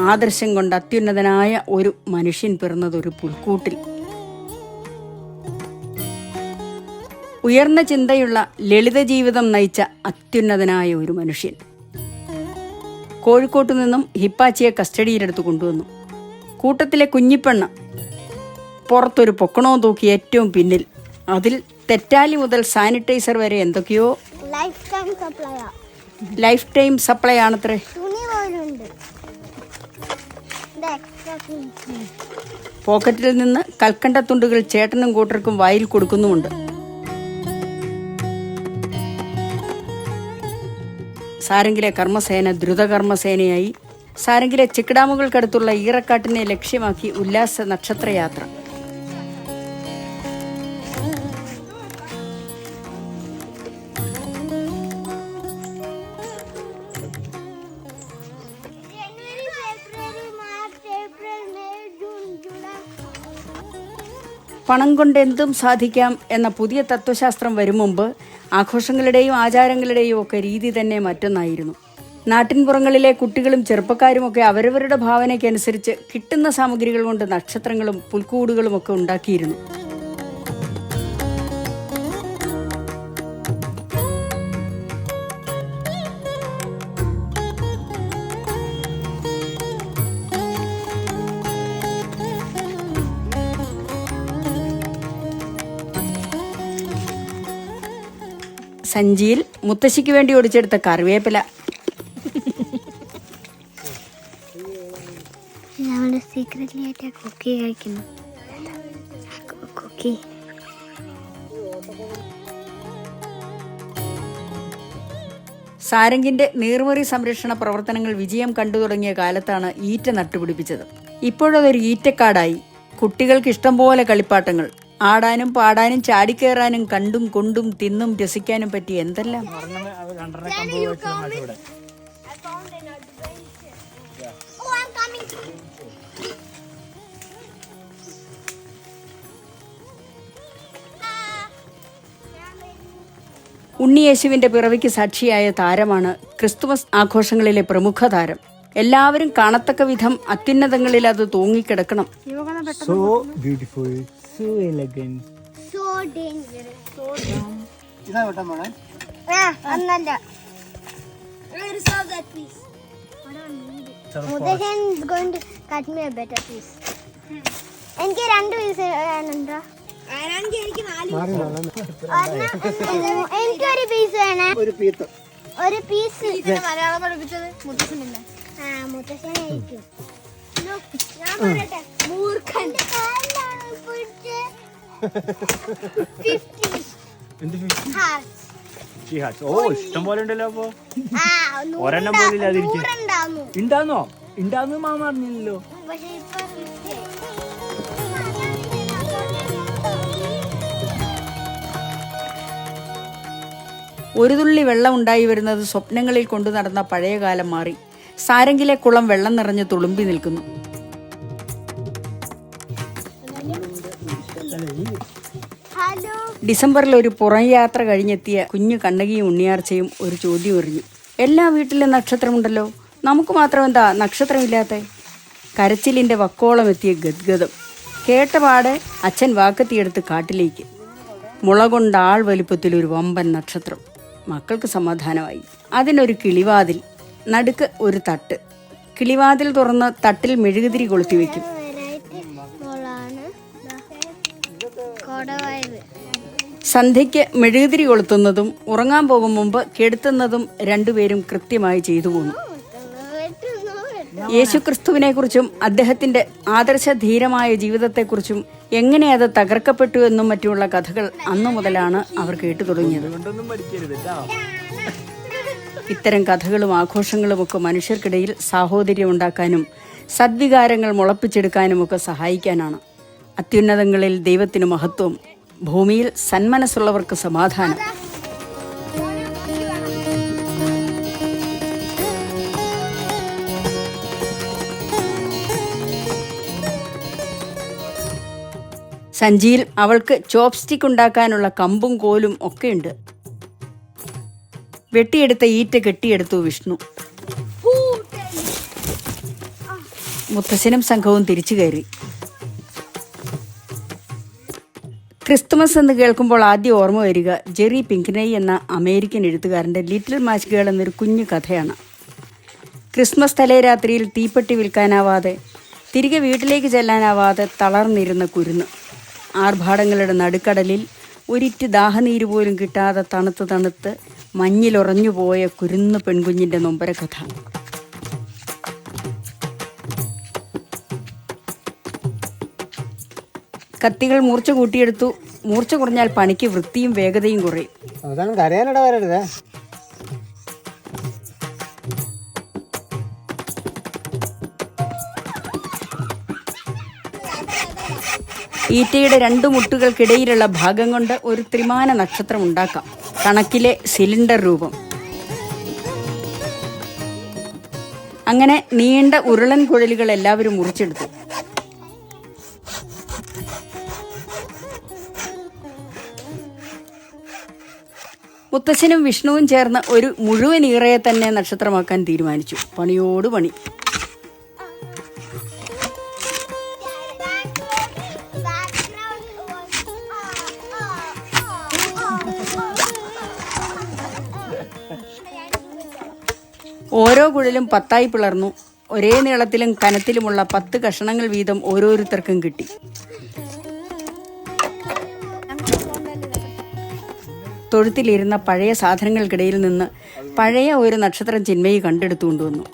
ആദർശം കൊണ്ട് അത്യുന്നതനായ ഒരു മനുഷ്യൻ പിറന്നത് ഒരു പുൽക്കൂട്ടിൽ. ഉയർന്ന ചിന്തയുള്ള ലളിത ജീവിതം നയിച്ച അത്യുന്നതനായ ഒരു മനുഷ്യൻ. കോഴിക്കോട്ടു നിന്നും ഹിപ്പാച്ചിയെ കസ്റ്റഡിയിലെടുത്ത് കൊണ്ടുവന്നു. കൂട്ടത്തിലെ കുഞ്ഞിപ്പെണ്ണ് പുറത്തൊരു പൊക്കണോ തൂക്കി ഏറ്റവും പിന്നിൽ. അതിൽ തെറ്റാലി മുതൽ സാനിറ്റൈസർ വരെ എന്തൊക്കെയോ ലൈഫ് ടൈം സപ്ലൈ ആണത്രേ. പോക്കറ്റിൽ നിന്ന് കൽക്കണ്ട തുണ്ടുകൾ ചേട്ടനും കൂട്ടർക്കും വായിൽ കൊടുക്കുന്നുമുണ്ട്. സാരംഗിലെ കർമ്മസേന ദ്രുതകർമ്മസേനയായി. സാരംഗിലെ ചെക്കിടാമുകൾക്കടുത്തുള്ള ഈറക്കാട്ടിനെ ലക്ഷ്യമാക്കി ഉല്ലാസ നക്ഷത്രയാത്ര. പണം കൊണ്ട് എന്തും സാധിക്കാം എന്ന പുതിയ തത്വശാസ്ത്രം വരും മുമ്പ് ആഘോഷങ്ങളുടെയും ആചാരങ്ങളുടെയും ഒക്കെ രീതി തന്നെ മറ്റൊന്നായിരുന്നു. നാട്ടിൻപുറങ്ങളിലെ കുട്ടികളും ചെറുപ്പക്കാരുമൊക്കെ അവരവരുടെ ഭാവനയ്ക്കനുസരിച്ച് കിട്ടുന്ന സാമഗ്രികൾ കൊണ്ട് നക്ഷത്രങ്ങളും പുൽക്കൂടുകളും ഒക്കെ ഉണ്ടാക്കിയിരുന്നു. സഞ്ചിയിൽ മുത്തശ്ശിക്ക് വേണ്ടി ഓടിച്ചെടുത്ത കറിവേപ്പില. ഞങ്ങളുടെ സീക്രട്ട്ലി ആയിട്ട് കുക്കി കഴിക്കുന്നു. കുക്കി സാരംഗിന്റെ നീർമുറി സംരക്ഷണ പ്രവർത്തനങ്ങൾ വിജയം കണ്ടു തുടങ്ങിയ കാലത്താണ് ഈറ്റ നട്ടുപിടിപ്പിച്ചത്. ഇപ്പോഴതൊരു ഈറ്റക്കാടായി. കുട്ടികൾക്ക് ഇഷ്ടം പോലെ കളിപ്പാട്ടങ്ങൾ. ആടാനും പാടാനും ചാടിക്കേറാനും കണ്ടും കൊണ്ടും തിന്നും രസിക്കാനും പറ്റി എന്തെല്ലാം. ഉണ്ണിയേശുവിന്റെ പിറവിക്ക് സാക്ഷിയായ താരമാണ് ക്രിസ്തുമസ് ആഘോഷങ്ങളിലെ പ്രമുഖ താരം എല്ലാവരും കാണത്തക്ക വിധം അത്യുന്നതങ്ങളിൽ അത് തൂങ്ങിക്കിടക്കണം. So beautiful so elegant. So piece. എനിക്ക് രണ്ട് പീസ് വേണുണ്ടോ? എനിക്കൊരു പീസ് വേണേ. ഒരു പീത്ത് ഒരു പീസ് മലയാളം പഠിപ്പിച്ചത് മുത്തശ്ശനല്ലേ ആ മുത്തശ്ശനായിരിക്കും ഞാൻ പറയട്ടെ മൂർഖൻ. എന്ത് ഹാർട്സ് ഓ ഇഷ്ടം പോലെ ഉണ്ടല്ലോ അപ്പൊ. ഒരെണ്ണം പോലും ഇല്ലാതിരിക്കും. നൂറുണ്ടാവുന്നു ഉണ്ടാന്നോ ഉണ്ടാന്ന് മാമ അറിഞ്ഞില്ലല്ലോ. ഒരു തുള്ളി വെള്ളം ഉണ്ടായി വരുന്നത് സ്വപ്നങ്ങളിൽ കൊണ്ടു നടന്ന പഴയ കാലം മാറി. സാരംഗിലെ കുളം വെള്ളം നിറഞ്ഞ് തുളുമ്പി നിൽക്കുന്നു. ഡിസംബറിൽ ഒരു പുറം യാത്ര കഴിഞ്ഞെത്തിയ കുഞ്ഞു കണ്ണകിയും ഉണ്ണിയാർച്ചയും ഒരു ചോദ്യം എറിഞ്ഞു എല്ലാ വീട്ടിലും നക്ഷത്രമുണ്ടല്ലോ. നമുക്ക് മാത്രം എന്താ നക്ഷത്രമില്ലാത്ത? കരച്ചിലിന്റെ വക്കോളം എത്തിയ ഗദ്ഗതം കേട്ടപാടെ അച്ഛൻ വാക്കത്തിയെടുത്ത് കാട്ടിലേക്ക്. മുള കൊണ്ട് ആൾ വലിപ്പത്തിൽ ഒരു വമ്പൻ നക്ഷത്രം. മക്കൾക്ക് സമാധാനമായി. അതിനൊരു കിളിവാതിൽ. നടുക്ക് ഒരു തട്ട്. കിളിവാതിൽ തുറന്ന് തട്ടിൽ മെഴുകുതിരി കൊളുത്തി വെക്കും. സന്ധ്യയ്ക്ക് മെഴുകുതിരി കൊളുത്തുന്നതും ഉറങ്ങാൻ പോകും മുമ്പ് കെടുത്തുന്നതും രണ്ടുപേരും കൃത്യമായി ചെയ്തു പോന്നു. യേശുക്രിസ്തുവിനെക്കുറിച്ചും അദ്ദേഹത്തിന്റെ ആദർശധീരമായ ജീവിതത്തെക്കുറിച്ചും എങ്ങനെ അത് തകർക്കപ്പെട്ടു എന്നും മറ്റുമുള്ള കഥകൾ അന്നു മുതലാണ് അവർ കേട്ടു തുടങ്ങിയത്. ഇത്തരം കഥകളും ആഘോഷങ്ങളും ഒക്കെ മനുഷ്യർക്കിടയിൽ സാഹോദര്യം ഉണ്ടാക്കാനും സദ്വികാരങ്ങൾ മുളപ്പിച്ചെടുക്കാനുമൊക്കെ സഹായിക്കാനാണ്. അത്യുന്നതങ്ങളിൽ ദൈവത്തിന് മഹത്വം ഭൂമിയിൽ സന്മനസ്സുള്ളവർക്ക് സമാധാനം. സഞ്ചിയിൽ അവൾക്ക് ചോപ്സ്റ്റിക് ഉണ്ടാക്കാനുള്ള കമ്പും കോലും ഒക്കെയുണ്ട്. വെട്ടിയെടുത്ത ഈറ്റ കെട്ടിയെടുത്തു വിഷ്ണു. മുത്തശ്ശനും സംഘവും തിരിച്ചു കയറി. ക്രിസ്തുമസ് എന്ന് കേൾക്കുമ്പോൾ ആദ്യം ഓർമ്മ വരിക ജെറി പിങ്കിനൈ എന്ന അമേരിക്കൻ എഴുത്തുകാരന്റെ ലിറ്റിൽ മാച്ച് ഗേൾ എന്നൊരു കുഞ്ഞു കഥയാണ്. ക്രിസ്മസ് തലേരാത്രിയിൽ തീപ്പെട്ടി വിൽക്കാനാവാതെ തിരികെ വീട്ടിലേക്ക് ചെല്ലാനാവാതെ തളർന്നിരുന്ന കുരുന്ന്. ആർഭാടങ്ങളുടെ നടുക്കടലിൽ ഒരിറ്റ് ദാഹനീര് പോലും കിട്ടാതെ തണുത്ത് തണുത്ത് മഞ്ഞിലുറഞ്ഞു പോയ കുരുന്ന് പെൺകുഞ്ഞിന്റെ നൊമ്പര കഥ. കത്തികൾ മൂർച്ച കൂട്ടിയെടുത്തു. മൂർച്ച കുറഞ്ഞാൽ പണിക്ക് വൃത്തിയും വേഗതയും കുറയും. അവസാനം കരയാനിട വരരുതേ ഈറ്റയുടെ രണ്ടു മുട്ടുകൾക്കിടയിലുള്ള ഭാഗം കൊണ്ട് ഒരു ത്രിമാന നക്ഷത്രം ഉണ്ടാക്കാം. കണക്കിലെ സിലിണ്ടർ രൂപം. അങ്ങനെ നീണ്ട ഉരുളൻ കുഴലുകൾ എല്ലാവരും മുറിച്ചെടുത്തു. മുത്തശ്ശനും വിഷ്ണുവും ചേർന്ന് ഒരു മുഴുവൻ ഈറയെ തന്നെ നക്ഷത്രമാക്കാൻ തീരുമാനിച്ചു. പണിയോട് പണി. ഓരോ കുഴലും പത്തായി പിളർന്നു. ഒരേ നീളത്തിലും കനത്തിലുമുള്ള പത്ത് കഷണങ്ങൾ വീതം ഓരോരുത്തർക്കും കിട്ടി. തൊഴുത്തിലിരുന്ന പഴയ സാധനങ്ങൾക്കിടയിൽ നിന്ന് പഴയ ഒരു നക്ഷത്രം ചിന്മയി കണ്ടെടുത്തു കൊണ്ടുവന്നു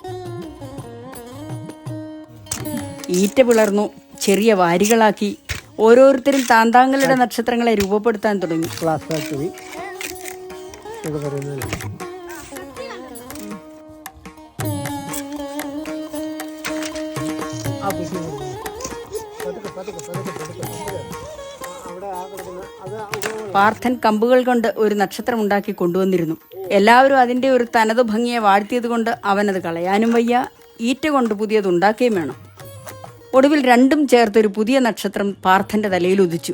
ഈറ്റ പിളർന്നു ചെറിയ വാരികളാക്കി ഓരോരുത്തരും താന്താങ്ങളുടെ നക്ഷത്രങ്ങളെ രൂപപ്പെടുത്താൻ തുടങ്ങി. പാർത്ഥൻ കമ്പുകൾ കൊണ്ട് ഒരു നക്ഷത്രം ഉണ്ടാക്കി കൊണ്ടുവന്നിരുന്നു. എല്ലാവരും അതിന്റെ ഒരു തനതു ഭംഗിയെ വാഴ്ത്തിയത് കൊണ്ട് അവനത് കളയാനും വയ്യ ഈറ്റ കൊണ്ട് പുതിയത് ഉണ്ടാക്കുകയും വേണം. ഒടുവിൽ രണ്ടും ചേർത്ത് ഒരു പുതിയ നക്ഷത്രം പാർത്ഥന്റെ തലയിൽ ഉദിച്ചു.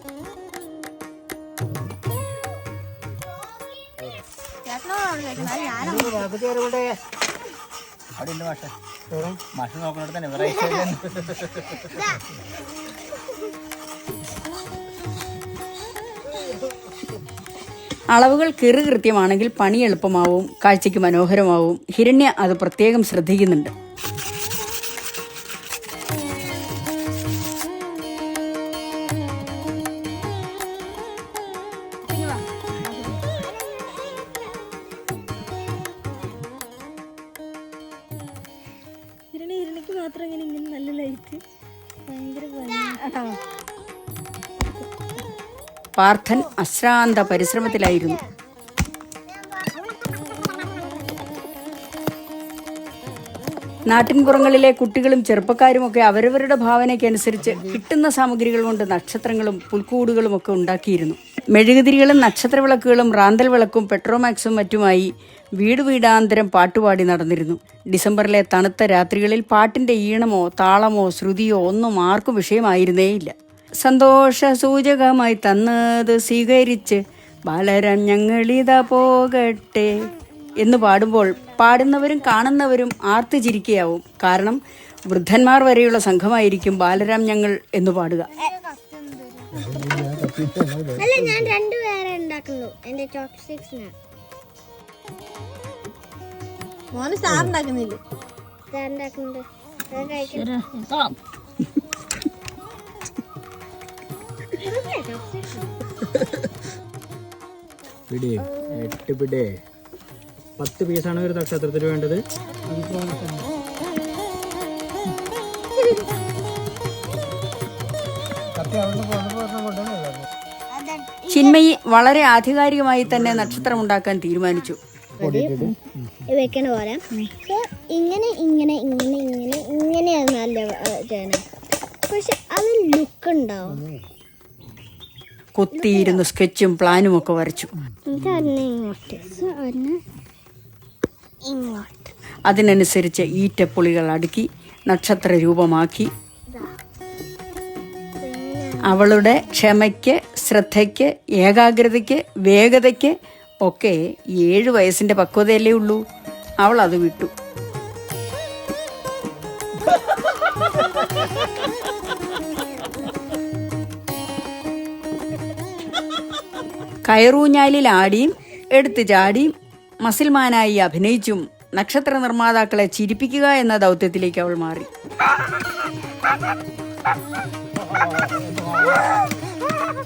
മാഷ നോക്കണോട് തന്നെ അളവുകൾ കൃത്യമാണെങ്കിൽ പണി എളുപ്പമാവും കാഴ്ചയ്ക്ക് മനോഹരമാവും. ഹിരണ്യ അത് പ്രത്യേകം ശ്രദ്ധിക്കുന്നുണ്ട്. പാർത്ഥൻ അശ്രാന്ത പരിശ്രമത്തിലായിരുന്നു. നാട്ടിൻപുറങ്ങളിലെ കുട്ടികളും ചെറുപ്പക്കാരുമൊക്കെ അവരവരുടെ ഭാവനയ്ക്കനുസരിച്ച് കിട്ടുന്ന സാമഗ്രികൾ കൊണ്ട് നക്ഷത്രങ്ങളും പുൽക്കൂടുകളും ഒക്കെ ഉണ്ടാക്കിയിരുന്നു. മെഴുകുതിരികളും നക്ഷത്രവിളക്കുകളും റാന്തൽ വിളക്കും പെട്രോമാക്സും മറ്റുമായി വീട് വീടാന്തരം പാട്ടുപാടി നടന്നിരുന്നു. ഡിസംബറിലെ തണുത്ത രാത്രികളിൽ പാട്ടിന്റെ ഈണമോ താളമോ ശ്രുതിയോ ഒന്നും ആർക്കും വിഷയമായിരുന്നേയില്ല. സന്തോഷ സൂചകമായി തന്നത് സ്വീകരിച്ച് ബാലരാം ഞങ്ങളിതാ പോകട്ടെ എന്ന് പാടുമ്പോൾ പാടുന്നവരും കാണുന്നവരും ആർത്തു ചിരിക്കുകയാവും കാരണം വൃദ്ധന്മാർ വരെയുള്ള സംഘമായിരിക്കും ബാലരാം ഞങ്ങൾ എന്ന് പാടുക. അല്ല ഞാൻ രണ്ടുപേരെ ഉണ്ടാക്കുന്നു. എന്റെ മോന് ഉണ്ടാക്കുന്നില്ല? ഉണ്ടാക്കുന്നുണ്ട്. പിടി എട്ട് പിടി. പത്ത് പീസാണ് ഒരു നക്ഷത്രത്തിൽ വേണ്ടത്. ചിന്മയി വളരെ ആധികാരികമായി തന്നെ നക്ഷത്രം ഉണ്ടാക്കാൻ തീരുമാനിച്ചു. വെക്കണ പോലെ. ഇങ്ങനെ ഇങ്ങനെ ഇങ്ങനെ ഇങ്ങനെ ഇങ്ങനെയാണ് നല്ല ചെയ്യണം പക്ഷെ അത് ലുക്ക് ഉണ്ടാവും. കൊത്തിയിരുന്ന് സ്കെച്ചും പ്ലാനും ഒക്കെ വരച്ചു. അതിനനുസരിച്ച് ഈറ്റപ്പുളികൾ അടുക്കി നക്ഷത്ര രൂപമാക്കി. അവളുടെ ക്ഷമയ്ക്ക് ശ്രദ്ധയ്ക്ക് ഏകാഗ്രതയ്ക്ക് വേഗതയ്ക്ക് ഒക്കെ ഏഴ് വയസ്സിന്റെ പക്വതയല്ലേ ഉള്ളൂ. അവൾ അത് വിട്ടു. കയറൂഞ്ഞാലിൽ ആടിയും എടുത്തു ചാടിയും മസിൽമാനായി അഭിനയിച്ചും നക്ഷത്ര നിർമ്മാതാക്കളെ ചിരിപ്പിക്കുക എന്ന ദൗത്യത്തിലേക്ക് അവൾ മാറി.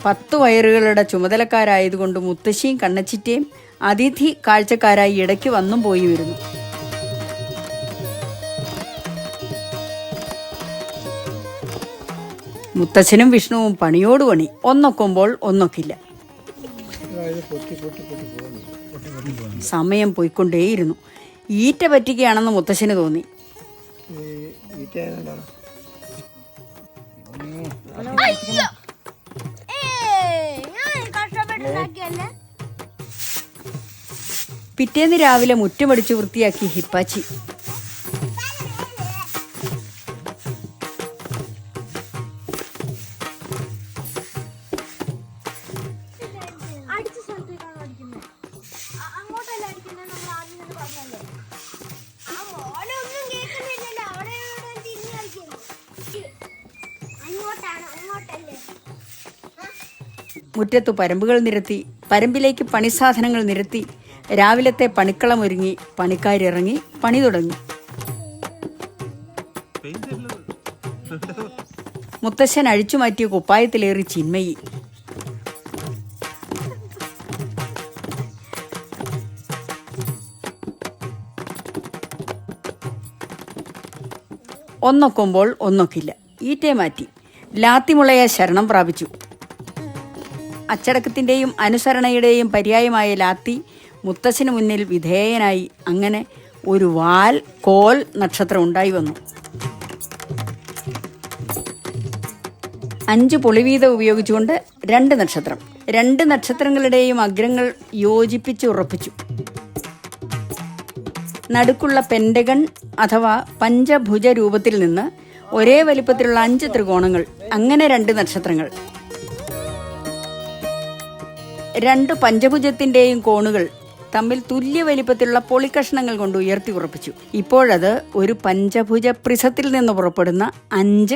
പത്തു വയറുകളുടെ ചുമതലക്കാരായതുകൊണ്ട് മുത്തശ്ശിയും കണ്ണച്ചിറ്റയും അതിഥി കാഴ്ചക്കാരായി ഇടയ്ക്ക് വന്നും പോയി വരുന്നു. മുത്തച്ഛനും വിഷ്ണുവും പണിയോട് പണി. ഒന്നൊക്കുമ്പോൾ ഒന്നൊക്കില്ല. സമയം പോയിക്കൊണ്ടേയിരുന്നു. ഈറ്റ പറ്റിക്കുകയാണെന്ന് മുത്തശ്ശന് തോന്നി. പിറ്റേന്ന് രാവിലെ മുറ്റമടിച്ച് വൃത്തിയാക്കി ഹിപ്പാച്ചി. മുറ്റത്തു പരമ്പുകൾ നിരത്തി പരമ്പിലേക്ക് പണിസാധനങ്ങൾ നിരത്തി രാവിലത്തെ പണിക്കളം ഒരുങ്ങി പണിക്കാരിറങ്ങി പണി തുടങ്ങി. മുത്തശ്ശൻ അഴിച്ചു മാറ്റിയ കുപ്പായത്തിലേറി ചിന്മയി. ഒന്നൊക്കുമ്പോൾ ഒന്നൊക്കില്ല. ഈറ്റേ മാറ്റി. ലാത്തിമുളയെ ശരണം പ്രാപിച്ചു. അച്ചടക്കത്തിന്റെയും അനുസരണയുടെയും പര്യായമായ ലാത്തി മുത്തശ്ശന് മുന്നിൽ വിധേയനായി അങ്ങനെ ഒരു വാൽ കോൽ നക്ഷത്രം ഉണ്ടായി വന്നു. അഞ്ച് പൊളിവീതം ഉപയോഗിച്ചുകൊണ്ട് രണ്ട് നക്ഷത്രം രണ്ട് നക്ഷത്രങ്ങളുടെയും അഗ്രങ്ങൾ യോജിപ്പിച്ച് ഉറപ്പിച്ചു. നടുക്കുള്ള പെൻഡഗൺ അഥവാ പഞ്ചഭുജ രൂപത്തിൽ നിന്ന് ഒരേ വലിപ്പത്തിലുള്ള അഞ്ച് ത്രികോണങ്ങൾ അങ്ങനെ രണ്ട് നക്ഷത്രങ്ങൾ. രണ്ട് പഞ്ചഭുജത്തിന്റെയും കോണുകൾ തമ്മിൽ തുല്യ വലിപ്പത്തിലുള്ള പൊളിക്കഷ്ണങ്ങൾ കൊണ്ട് ഉയർത്തി ഉറപ്പിച്ചു ഇപ്പോഴത് ഒരു പഞ്ചഭുജ പ്രിസത്തിൽ നിന്ന് പുറപ്പെടുന്ന അഞ്ച്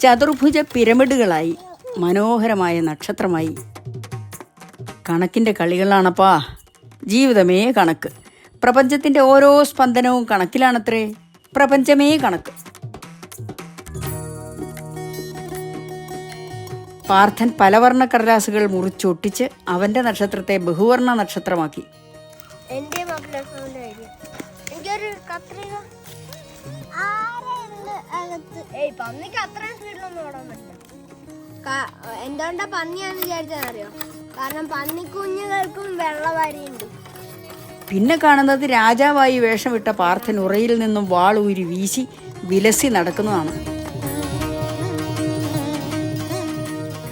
ചതുർഭുജ പിരമിഡുകളായി മനോഹരമായ നക്ഷത്രമായി. കണക്കിന്റെ കളികളാണപ്പാ. ജീവിതമേ കണക്ക്. പ്രപഞ്ചത്തിന്റെ ഓരോ സ്പന്ദനവും കണക്കിലാണത്രേ. പ്രപഞ്ചമേ കണക്ക്. പാർത്ഥൻ പലവർണ കടലാസുകൾ മുറിച്ചൊട്ടിച്ച് അവന്റെ നക്ഷത്രത്തെ ബഹുവർണ നക്ഷത്രമാക്കി. ഐഡിയ എനിക്കൊരു കത്രിക. പന്നിക്ക് അത്രയും സ്പീഡിലൊന്നും ഓടാൻ പറ്റില്ല. എന്തുകൊണ്ടാ പന്നിയാന്ന് വിചാരിച്ചതറിയോ? കാരണം പന്നിക്കുഞ്ഞുങ്ങൾക്കും വെള്ളവാരിയുണ്ട്. പിന്നെ കാണുന്നത് രാജാവായി വേഷമിട്ട പാർത്ഥൻ ഉറയിൽ നിന്നും വാളൂരി വീശി വിലസി നടക്കുന്നതാണ്.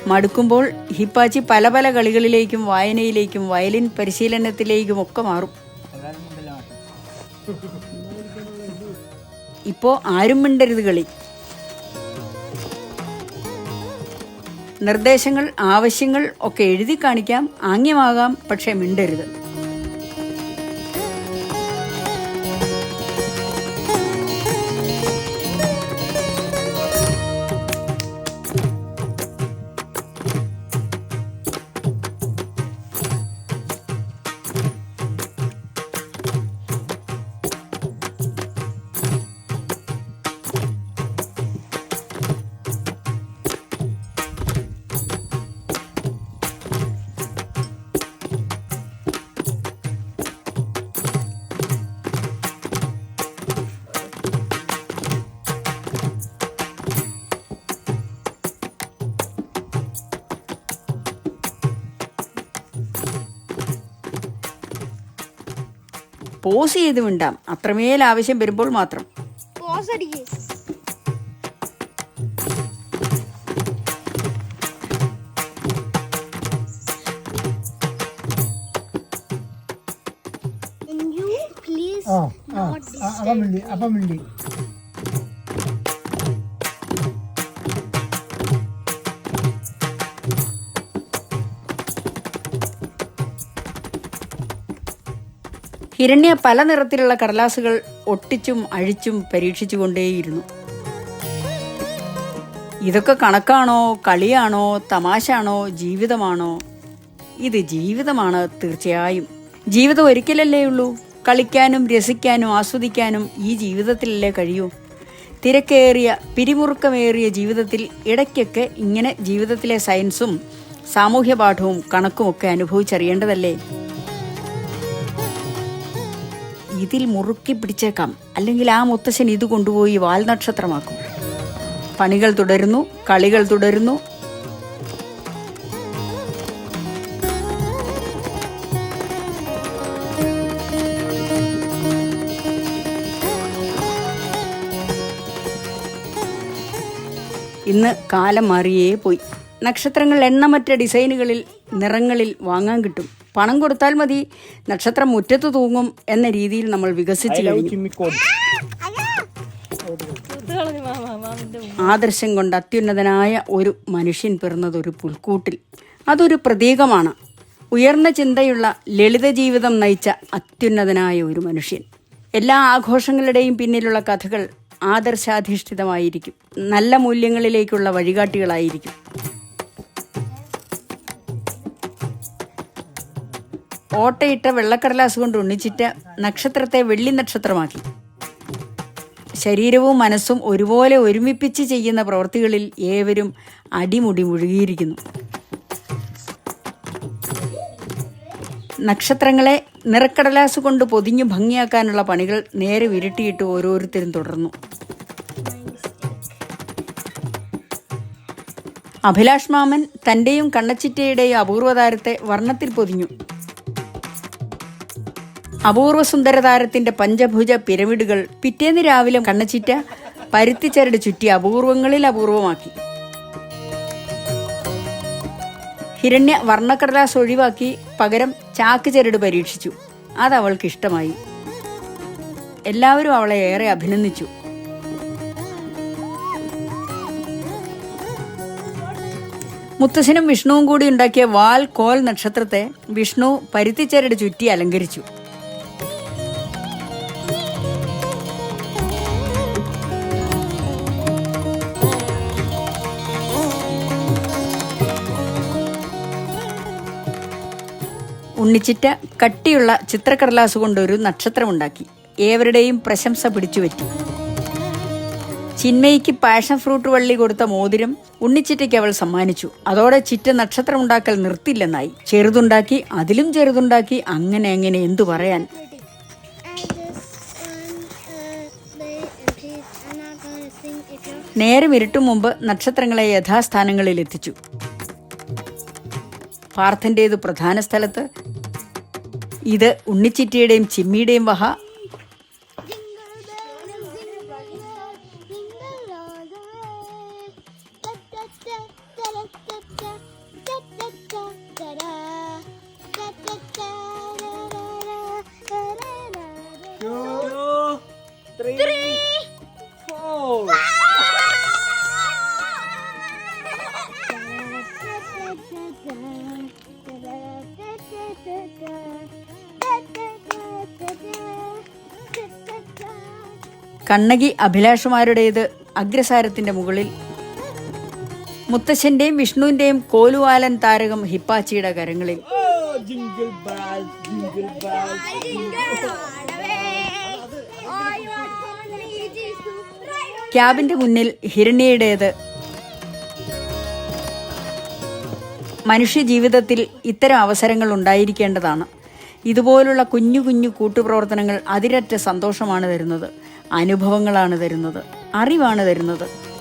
മടുക്കുമ്പോൾ ഹിപ്പാച്ചി പല പല കളികളിലേക്കും വായനയിലേക്കും വയലിൻ പരിശീലനത്തിലേക്കും ഒക്കെ മാറും. ഇപ്പോ ആരും മിണ്ടരുത് കളി. നിർദ്ദേശങ്ങൾ ആവശ്യങ്ങൾ ഒക്കെ എഴുതി കാണിക്കാം ആംഗ്യമാകാം പക്ഷെ മിണ്ടരുത്. പോസ് ചെയ്ത് മിണ്ടാം. അത്രമേൽ ആവശ്യം വരുമ്പോൾ മാത്രം. അപ്പം മിണ്ടി അപ്പം ഹിരണ്യ പല നിറത്തിലുള്ള കടലാസുകൾ ഒട്ടിച്ചും അഴിച്ചും പരീക്ഷിച്ചുകൊണ്ടേയിരുന്നു. ഇതൊക്കെ കണക്കാണോ കളിയാണോ തമാശാണോ ജീവിതമാണോ? ഇത് ജീവിതമാണ് തീർച്ചയായും. ജീവിതം ഒരിക്കലല്ലേ ഉള്ളൂ? കളിക്കാനും രസിക്കാനും ആസ്വദിക്കാനും ഈ ജീവിതത്തിലല്ലേ കഴിയൂ? തിരക്കേറിയ പിരിമുറുക്കമേറിയ ജീവിതത്തിൽ ഇടയ്ക്കൊക്കെ ഇങ്ങനെ ജീവിതത്തിലെ സയൻസും സാമൂഹ്യപാഠവും കണക്കുമൊക്കെ അനുഭവിച്ചറിയേണ്ടതല്ലേ? ഇതിൽ മുറുക്കി പിടിച്ചേക്കാം. അല്ലെങ്കിൽ ആ മുത്തശ്ശൻ ഇത് കൊണ്ടുപോയി വാൽ നക്ഷത്രമാക്കും. പണികൾ തുടരുന്നു കളികൾ തുടരുന്നു. ഇന്ന് കാലം മാറിയേ പോയി. നക്ഷത്രങ്ങൾ എണ്ണമറ്റ ഡിസൈനുകളിൽ നിറങ്ങളിൽ വാങ്ങാൻ കിട്ടും. പണം കൊടുത്താൽ മതി. നക്ഷത്രം മുറ്റത്ത് തൂങ്ങും എന്ന രീതിയിൽ നമ്മൾ വികസിച്ചു കഴിഞ്ഞു. ആദർശം കൊണ്ട് അത്യുന്നതനായ ഒരു മനുഷ്യൻ പിറന്നത് ഒരു പുൽക്കൂട്ടിൽ. അതൊരു പ്രതീകമാണ്. ഉയർന്ന ചിന്തയുള്ള ലളിത ജീവിതം നയിച്ച അത്യുന്നതനായ ഒരു മനുഷ്യൻ. എല്ലാ ആഘോഷങ്ങളുടെയും പിന്നിലുള്ള കഥകൾ ആദർശാധിഷ്ഠിതമായിരിക്കും. നല്ല മൂല്യങ്ങളിലേക്കുള്ള വഴികാട്ടികളായിരിക്കും. ഓട്ടയിട്ട വെള്ളക്കടലാസ് കൊണ്ട് ഉണ്ണിച്ചിട്ട് നക്ഷത്രത്തെ വെള്ളി നക്ഷത്രമാക്കി. ശരീരവും മനസ്സും ഒരുപോലെ ഒരുമിപ്പിച്ച് ചെയ്യുന്ന പ്രവൃത്തികളിൽ ഏവരും അടിമുടി മുഴുകിയിരിക്കുന്നു. നക്ഷത്രങ്ങളെ നിറക്കടലാസ് കൊണ്ട് പൊതിഞ്ഞ് ഭംഗിയാക്കാനുള്ള പണികൾ നേരെ വിരട്ടിയിട്ട് ഓരോരുത്തരും തുടർന്നു. അഭിലാഷ് മാമൻ തന്റെയും കണ്ണച്ചിറ്റയുടെയും അപൂർവതാരത്തെ വർണത്തിൽ പൊതിഞ്ഞു. അപൂർവ സുന്ദര താരത്തിന്റെ പഞ്ചഭുജ പിരമിഡുകൾ പിറ്റേന്ന് രാവിലെ കണ്ണച്ചിറ്റ പരുത്തിച്ചരട് ചുറ്റി അപൂർവങ്ങളിൽ അപൂർവമാക്കി. ഹിരണ്യ വർണക്കടലാസ് ഒഴിവാക്കി പകരം ചാക്ക് ചരട് പരീക്ഷിച്ചു. അത് അവൾക്ക് ഇഷ്ടമായി എല്ലാവരും അവളെ ഏറെ അഭിനന്ദിച്ചു. മുത്തശ്ശനും വിഷ്ണുവും കൂടി ഉണ്ടാക്കിയ വാൽ കോൽ നക്ഷത്രത്തെ വിഷ്ണു പരുത്തിച്ചരട് ചുറ്റി അലങ്കരിച്ചു. ഉണ്ണിച്ചിറ്റ കട്ടിയുള്ള ചിത്രക്കടലാസ് കൊണ്ടൊരു നക്ഷത്രമുണ്ടാക്കി ഏവരുടെയും പ്രശംസ പിടിച്ചുപറ്റി ചിന്മയിക്ക് പാഷൻ ഫ്രൂട്ട് വള്ളി കൊടുത്ത മോതിരം ഉണ്ണിച്ചിറ്റയ്ക്ക് അവൾ സമ്മാനിച്ചു. അതോടെ ചിറ്റ നക്ഷത്രമുണ്ടാക്കൽ നിർത്തില്ലെന്നായി. ചെറുതുണ്ടാക്കി അതിലും ചെറുതുണ്ടാക്കി അങ്ങനെ അങ്ങനെ എന്തു പറയാൻ? നേരം ഇരുട്ടും മുമ്പ് നക്ഷത്രങ്ങളെ യഥാസ്ഥാനങ്ങളിൽ എത്തിച്ചു. പാർത്ഥന്റേത് പ്രധാന സ്ഥലത്ത് ഇത് ഉണ്ണിച്ചിറ്റിയുടെയും ചിമ്മിയുടെയും വഹ. കണ്ണകി അഭിലാഷുമാരുടേത് അഗ്രസാരത്തിന്റെ മുകളിൽ. മുത്തശ്ശന്റെയും വിഷ്ണുവിന്റെയും കോലുവാലൻ താരകം ഹിപ്പാച്ചിയുടെ കരങ്ങളിൽ. ക്യാബിന്റെ മുന്നിൽ ഹിരണ്യയുടേത് മനുഷ്യ ജീവിതത്തിൽ ഇത്തരം അവസരങ്ങൾ ഉണ്ടായിരിക്കേണ്ടതാണ്. ഇതുപോലുള്ള കുഞ്ഞു കുഞ്ഞു കൂട്ടുപ്രവർത്തനങ്ങൾ അതിരറ്റ സന്തോഷമാണ് തരുന്നത്. അനുഭവങ്ങളാണ് തരുന്നത് അറിവാണ് തരുന്നത്.